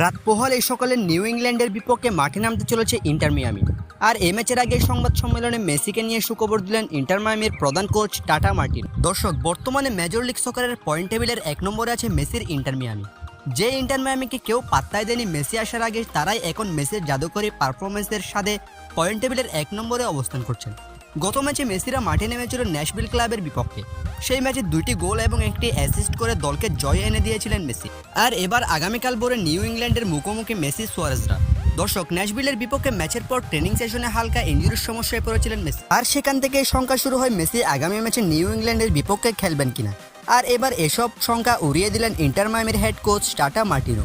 রাত পোহাল এই সকালে নিউ ইংল্যান্ডের বিপক্ষে মাঠে নামতে চলেছে ইন্টার মিয়ামি। আর এই ম্যাচের আগে সংবাদ সম্মেলনে মেসিকে নিয়ে সুখবর দিলেন ইন্টার মিয়ামির প্রধান কোচ টাটা মার্টিন। দর্শক, বর্তমানে মেজর লিগ সকারের পয়েন্ট টেবিলের এক নম্বরে আছে মেসির ইন্টার মিয়ামি। যে ইন্টার মিয়ামিকে কেউ পাত্তায় দেয়নি মেসি আসার আগে, তারাই এখন মেসির জাদুকরী পারফরমেন্সের সাথে পয়েন্ট টেবিলের এক নম্বরে অবস্থান করছেন। গত ম্যাচে মেসিরা মাঠে নেমেছিল ন্যাশভিল ক্লাবের বিপক্ষে। সেই ম্যাচে দুইটি গোল এবং একটি অ্যাসিস্ট করে দলকে জয় এনে দিয়েছিলেন মেসি। আর এবার আগামীকাল ভোরে নিউ ইংল্যান্ডের মুখোমুখি মেসি সোয়ারেজরা। দর্শক, ন্যাশভিলের বিপক্ষে ম্যাচের পর ট্রেনিং সেশনে হালকা ইঞ্জুরির সমস্যায় পড়েছিলেন মেসি। আর সেখান থেকে শঙ্কা শুরু হয় মেসি আগামী ম্যাচে নিউ ইংল্যান্ডের বিপক্ষে খেলবেন কিনা। আর এবার এসব শঙ্কা উড়িয়ে দিলেন Inter মায়ামির head coach Tata Martino.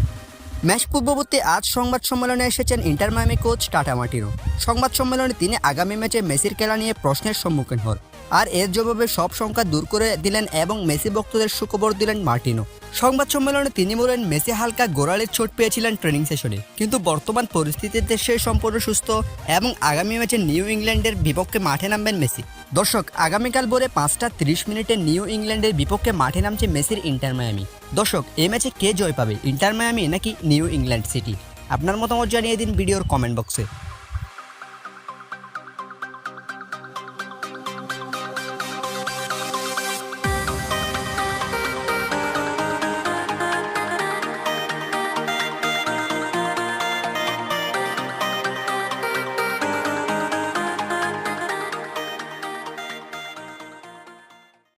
Match পূর্ববর্তী আজ সংবাদ সম্মেলনে এসেছেন Inter Miami coach Tata Martino. সংবাদ সম্মেলনে তিনি আগামী ম্যাচে মেসির খেলা নিয়ে প্রশ্নের সম্মুখীন হন। আর এর জবাবে সব সংখ্যা দূর করে দিলেন এবং মেসি ভক্তদের সুখবর দিলেন মার্টিনো। সংবাদ সম্মেলনে তিনি বলেন, মেসি হালকা গোড়ালির চোট পেয়েছিলেন ট্রেনিং সেশনে। কিন্তু বর্তমান পরিস্থিতিতে সে সম্পূর্ণ সুস্থ এবং আগামী ম্যাচে নিউ ইংল্যান্ডের বিপক্ষে মাঠে নামবেন মেসি। দর্শক, আগামীকাল ভোরে পাঁচটা তিরিশ মিনিটে নিউ ইংল্যান্ডের বিপক্ষে মাঠে নামছে মেসির ইন্টার মায়ামি। দর্শক এই ম্যাচে কে জয় পাবে, ইন্টার মায়ামি নাকি নিউ ইংল্যান্ড সিটি? আপনার মতামত জানিয়ে দিন ভিডিওর কমেন্ট বক্সে।